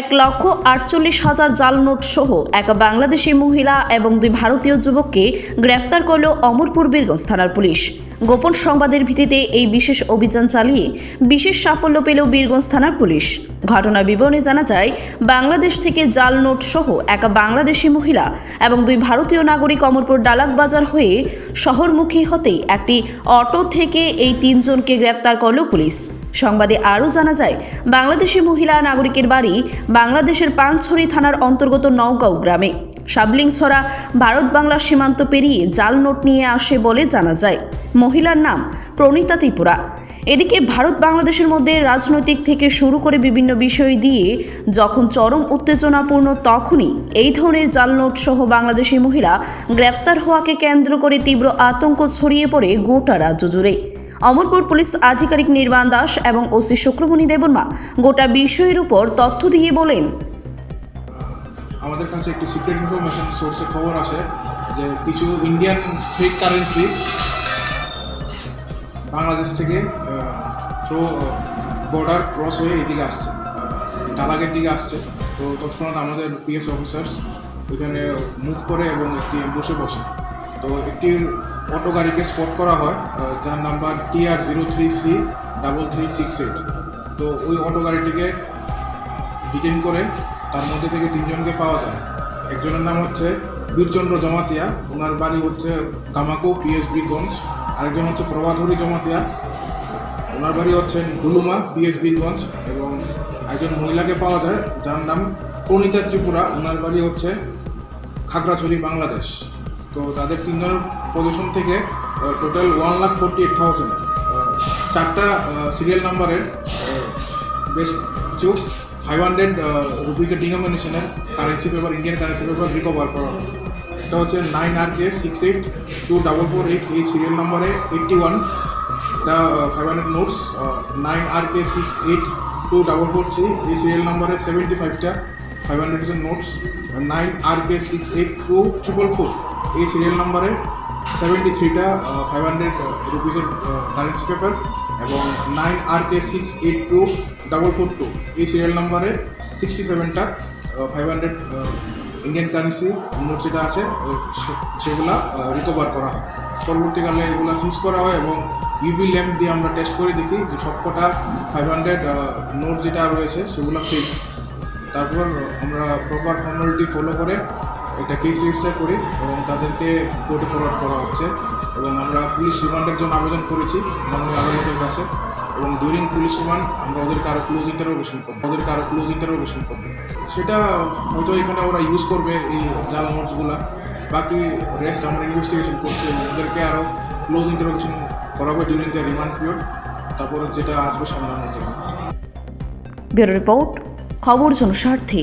এক লক্ষ আটচল্লিশ হাজার জাল নোট সহ এক বাংলাদেশি মহিলা এবং দুই ভারতীয় যুবককে গ্রেফতার করল অমরপুর বীরগঞ্জ থানার পুলিশ। গোপন সংবাদের ভিত্তিতে এই বিশেষ অভিযান চালিয়ে বিশেষ সাফল্য পেল বীরগঞ্জ থানার পুলিশ। ঘটনার বিবরণে জানা যায়, বাংলাদেশ থেকে জাল নোট সহ এক বাংলাদেশি মহিলা এবং দুই ভারতীয় নাগরিক অমরপুর ডালাক বাজার হয়ে শহরমুখী হতেই একটি অটো থেকে এই তিনজনকে গ্রেফতার করল পুলিশ। সংবাদে আরও জানা যায়, বাংলাদেশি মহিলা নাগরিকের বাড়ি বাংলাদেশের পানছড়ি থানার অন্তর্গত নওগাঁও গ্রামে। সাবলিংছড়া ভারত বাংলা সীমান্ত পেরিয়ে জাল নোট নিয়ে আসে বলে জানা যায়। মহিলার নাম প্রণীতা ত্রিপুরা। এদিকে ভারত বাংলাদেশের মধ্যে রাজনৈতিক থেকে শুরু করে বিভিন্ন বিষয় দিয়ে যখন চরম উত্তেজনাপূর্ণ, তখনই এই ধরনের জাল নোট সহ বাংলাদেশি মহিলা গ্রেপ্তার হওয়াকে কেন্দ্র করে তীব্র আতঙ্ক ছড়িয়ে পড়ে গোটা রাজ্য জুড়ে। অমরপুর পুলিশ আধিকারিক নির্বাণ দাস এবং ওসি শুক্রমণি দেবর্মা গোটা বিষয়ের উপর তথ্য দিয়ে বলেন। আমাদের কাছে একটি সিক্রেট ইনফরমেশন সোর্সে খবর আসে যে কিছু ইন্ডিয়ান ফেক কারেন্সি বাংলাদেশ থেকে থ্রো বর্ডার ক্রস হয়ে এদিকে আসছে ডালাগের দিকে আসছে। তো তৎক্ষণাৎ আমাদের পিএস অফিসার্স ওইখানে মুভ করে এবং একটি বসে বসে। তো একটি অটো গাড়িকে স্পট করা হয় যার number TR zero three C double three six eight. তো ওই অটো গাড়িটিকে ডিটেন করে তার মধ্যে থেকে তিনজনকে পাওয়া যায়। একজনের নাম হচ্ছে বীরচন্দ্র জমাতিয়া, ওনার বাড়ি হচ্ছে কামাকু পিএস বীরগঞ্জ আরেকজন হচ্ছে প্রভাধরী জমাতিয়া, ওনার বাড়ি হচ্ছে ডুলুমা পিএস বীরগঞ্জ এবং একজন মহিলাকে পাওয়া যায়, যার নাম প্রণীতা ত্রিপুরা, ওনার বাড়ি হচ্ছে খাগড়াছড়ি, বাংলাদেশ। তো তাদের তিনজনের পজিশন থেকে total one lakh forty eight thousand চারটা সিরিয়াল নাম্বারের বেশ কিছু ফাইভ হান্ড্রেড রুপিসের ডিনোমিনেশনের currency paper Indian currency paper recover করা হয়। এটা হচ্ছে nine R K six eight two double four eight এই সিরিয়াল নাম্বারে এইটটি ওয়ান এটা five hundred notes nine R K six eight two double four three এই serial নাম্বারে seventy ফাইভটা ফাইভ হান্ড্রেড হান্ড্রেডের notes nine R K six eight two triple four এই serial নাম্বারে seventy থ্রিটা ফাইভ হান্ড্রেড রুপিসের currency paper এবং nine R K six eight two double four two এই সিরিয়াল নাম্বারে sixty সেভেনটা five hundred Indian currency note যেটা আছে সেগুলা রিকভার করা হয়। পরবর্তীকালে এগুলো সিজ করা হয় এবং ইউভি ল্যাম্প দিয়ে আমরা টেস্ট করে দেখি যে সবকটা ফাইভ হান্ড্রেড নোট যেটা রয়েছে, সেগুলো ফেক তারপর আমরা প্রপার ফর্মালিটি ফলো করে একটা কেস রেজিস্টার করি এবং তাদেরকে কোর্টে ফরওয়ার্ড করা হচ্ছে এবং আমরা পুলিশ রিমান্ডের জন্য আবেদন করেছি মাননীয় আদালতের কাছে এবং ডিউরিং পুলিশ রিমান্ড আমরা ওদেরকে আরও ক্লোজ ইন্টারোগেশন করব ওদেরকে আরও ক্লোজ ইন্টারোগেশন করব। সেটা হয়তো এখানে ওরা ইউজ করবে এই জাল নোটসগুলা বাকি রেস্ট আমরা ইনভেস্টিগেশন করছি এবং ওদেরকে আরও ক্লোজ ইন্টারোগেশন করাবো ডিউরিং দ্য রিমান্ড পিরিয়ড তারপর যেটা আসবে সামনের মধ্যে। ব্যুরো রিপোর্ট খবর জনস্বার্থে।